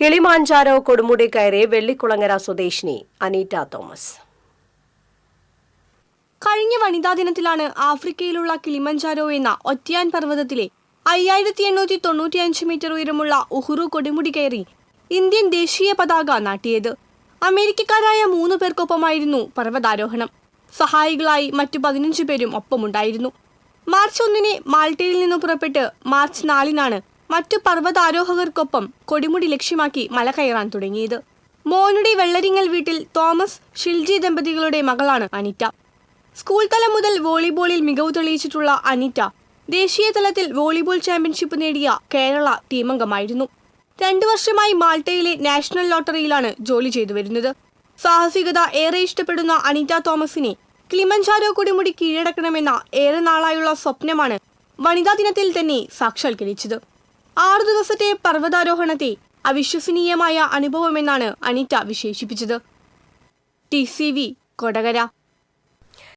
കിളിമാഞ്ചാരോ കൊടുമുടി കയറി വെള്ളിക്കുളങ്ങര സ്വദേശിനി അനീറ്റ തോമസ്. കഴിഞ്ഞ വനിതാ ദിനത്തിലാണ് ആഫ്രിക്കയിലുള്ള കിളിമഞ്ചാരോ എന്ന ഒറ്റയാൻ പർവതത്തിലെ അയ്യായിരത്തി എണ്ണൂറ്റി തൊണ്ണൂറ്റിയഞ്ച് മീറ്റർ ഉയരമുള്ള ഉഹുറു കൊടുമുടി കയറി ഇന്ത്യൻ ദേശീയ പതാക നാട്ടിയത്. അമേരിക്കക്കാരായ മൂന്ന് പേർക്കൊപ്പമായിരുന്നു പർവതാരോഹണം. സഹായികളായി മറ്റു പതിനഞ്ച് പേരും ഒപ്പമുണ്ടായിരുന്നു. മാർച്ച് ഒന്നിന് മാൾട്ടയിൽ നിന്ന് പുറപ്പെട്ട് മാർച്ച് നാലിനാണ് മറ്റു പർവതാരോഹകർക്കൊപ്പം കൊടിമുടി ലക്ഷ്യമാക്കി മല കയറാൻ തുടങ്ങിയത്. മോനുടി വെള്ളരിങ്ങൽ വീട്ടിൽ തോമസ് ഷിൽജി ദമ്പതികളുടെ മകളാണ് അനിറ്റ. സ്കൂൾ തലം മുതൽ വോളിബോളിൽ മികവ് തെളിയിച്ചിട്ടുള്ള അനിറ്റ ദേശീയ തലത്തിൽ വോളിബോൾ ചാമ്പ്യൻഷിപ്പ് നേടിയ കേരള ടീമംഗമായിരുന്നു. രണ്ടു വർഷമായി മാൾട്ടയിലെ നാഷണൽ ലോട്ടറിയിലാണ് ജോലി ചെയ്തു വരുന്നത്. സാഹസികത ഏറെ ഇഷ്ടപ്പെടുന്ന അനിറ്റ തോമസിനെ കിളിമഞ്ചാരോ കൊടിമുടി കീഴടക്കണമെന്ന ഏറെ നാളായുള്ള സ്വപ്നമാണ് വനിതാ ദിനത്തിൽ തന്നെ സാക്ഷാത്കരിച്ചത്. ആറു ദിവസത്തെ പർവതാരോഹണത്തെ അവിശ്വസനീയമായ അനുഭവമെന്നാണ് അനിറ്റ വിശേഷിപ്പിച്ചത്. T C V Kodakara.